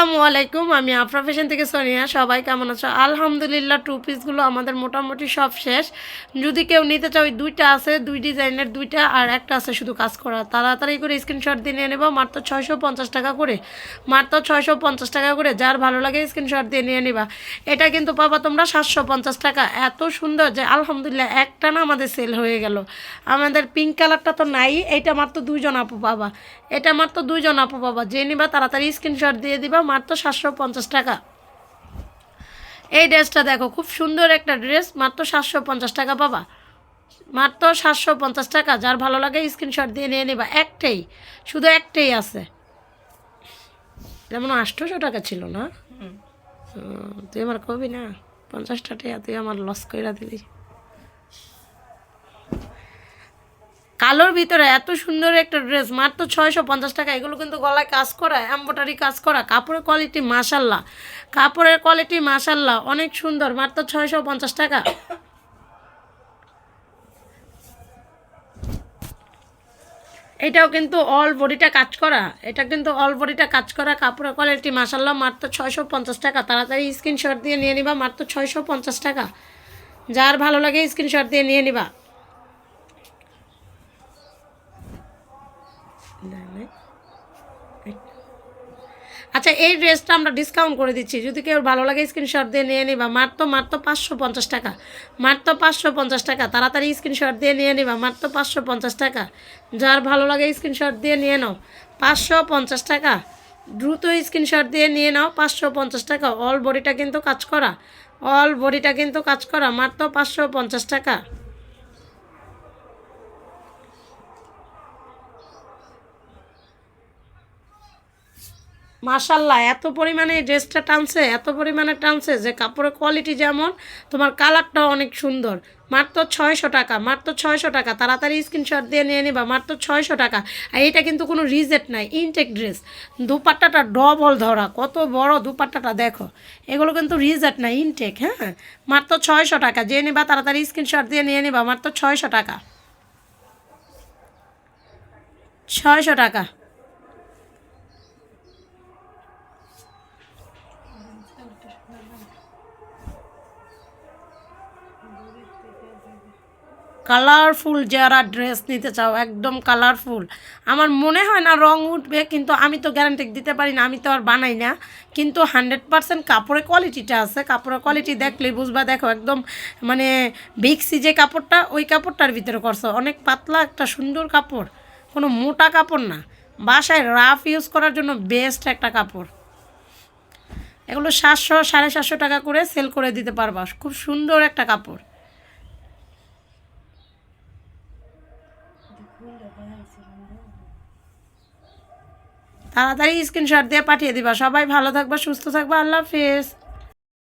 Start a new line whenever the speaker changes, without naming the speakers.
আসসালামু আলাইকুম, আমি আফরা ফ্যাশন থেকে সোনিয়া। সবাই কেমন আছো? আলহামদুলিল্লাহ টু পিসগুলো আমাদের মোটামুটি সব শেষ। যদি কেউ নিতে চাও, ওই দুইটা আছে, দুই ডিজাইনের দুইটা, আর একটা আছে শুধু কাজ করা। তাড়াতাড়ি করে স্ক্রিনশট দিয়ে নিয়ে নেবা, মাত্র ছয়শো পঞ্চাশ টাকা করে। মাত্র ছয়শো পঞ্চাশ টাকা করে, যার ভালো লাগে স্ক্রিনশট দিয়ে নিয়ে নিবা। এটা কিন্তু পাবা তোমরা সাতশো পঞ্চাশ টাকা। এত সুন্দর যে আলহামদুলিল্লাহ, একটা না আমাদের সেল হয়ে গেল। আমাদের পিঙ্ক কালারটা তো নাই এটা মাত্র দুইজন আপু পাবা। এটা মাত্র দুইজন আপু পাবা। যে নিবা, তাড়াতাড়ি স্ক্রিনশট দিয়ে দিবা মাত্র সাতশো পঞ্চাশ টাকা। এই ড্রেসটা দেখো খুব সুন্দর একটা ড্রেস মাত্র সাতশো পঞ্চাশ টাকা পাবা। মাত্র সাতশো পঞ্চাশ টাকা যার ভালো লাগে স্ক্রিনশট দিয়ে নিয়ে নিবা। একটাই শুধু একটাই আছে। যেমন আটশোশো টাকা ছিল না? তুই আমার কবি না? পঞ্চাশটা টাকা তুই আমার লস কইরা দিলি। কালোর ভিতরে এত সুন্দর একটা ড্রেস মাত্র ছয়শো পঞ্চাশ টাকা, এগুলো কিন্তু গলায় কাজ করা এম্বোটারি কাজ করা, কাপড়ের কোয়ালিটি মাসাল্লাহ কাপড়ের কোয়ালিটি মাসাল্লাহ অনেক সুন্দর, মাত্র ছয়শো পঞ্চাশ টাকা। এটাও কিন্তু অল বডিটা কাজ করা, এটা কিন্তু অল বডিটা কাজ করা, কাপড়ের কোয়ালিটি মাসাল্লাহ মাত্র ছয়শো পঞ্চাশ টাকা। তাড়াতাড়ি স্ক্রিনশট দিয়ে নিয়ে নিবা, মাত্র ছয়শো পঞ্চাশ টাকা। যার ভালো লাগে স্ক্রিনশট দিয়ে নিয়ে নিবা। আচ্ছা এই ড্রেসটা আমরা ডিসকাউন্ট করে দিচ্ছি। যদি কেউ ভালো লাগে স্ক্রিনশট দিয়ে নিয়ে নিবা, মাত্র মাত্র পাঁচশো পঞ্চাশ টাকা। মাত্র পাঁচশো পঞ্চাশ টাকা। তাড়াতাড়ি স্ক্রিনশট দিয়ে নিয়ে নিবা, মাত্র পাঁচশো পঞ্চাশ টাকা। যার ভালো লাগে স্ক্রিনশট দিয়ে নিয়ে নাও, পাঁচশো পঞ্চাশ টাকা। দ্রুত স্ক্রিনশট দিয়ে নিয়ে নাও, পাঁচশো পঞ্চাশ টাকা। অল বডিটা কিন্তু কাজ করা। অল বডিটা কিন্তু কাজ করা। মাত্র পাঁচশো পঞ্চাশ টাকা। মাশাল্লাহ, এত পরিমাণে ড্রেসটা টানছে, এত পরিমাণে টানছে যে কাপড়ের কোয়ালিটি যেমন, তোমার কালারটাও অনেক সুন্দর। মাত্র ছয়শো টাকা, মাত্র ছয়শো টাকা। তাড়াতাড়ি স্ক্রিনশট দিয়ে নিয়ে নিবা, মাত্র ছয়শো টাকা। আর এটা কিন্তু কোনো রিজেট নাই ইনটেক ড্রেস দুপাট্টাটা ডবল ধরা, কত বড় দুপাট্টাটা দেখো। এগুলো কিন্তু রিজেট নাই ইনটেক হ্যাঁ? মাত্র ছয়শো টাকা, যে নিবা তাড়াতাড়ি স্ক্রিনশট দিয়ে নিয়ে নিবা, মাত্র ছয়শো টাকা। ছয়শো টাকা। কালারফুল যারা ড্রেস নিতে চাও, একদম কালারফুল। আমার মনে হয় না রং উঠবে, কিন্তু আমি তো গ্যারান্টি দিতে পারি না, আমি তো আর বানাই না। কিন্তু হান্ড্রেড পারসেন্ট কাপড়ের কোয়ালিটিটা আছে। কাপড়ের কোয়ালিটি দেখলেই বুঝবা, দেখো একদম মানে বিক্সি যে কাপড়টা, ওই কাপড়টার ভিতরে করছ। অনেক পাতলা একটা সুন্দর কাপড়, কোনো মোটা কাপড় না। বাসায় রাফ ইউজ করার জন্য বেস্ট একটা কাপড়। এগুলো সাতশো, সাড়ে সাতশো টাকা করে সেল করে দিতে পারবা। খুব সুন্দর একটা কাপড়। তাড়াতাড়ি স্ক্রিনশট দিয়ে পাঠিয়ে দিবা। সবাই ভালো থাকবা সুস্থ থাকবা। আল্লাহ হাফেজ।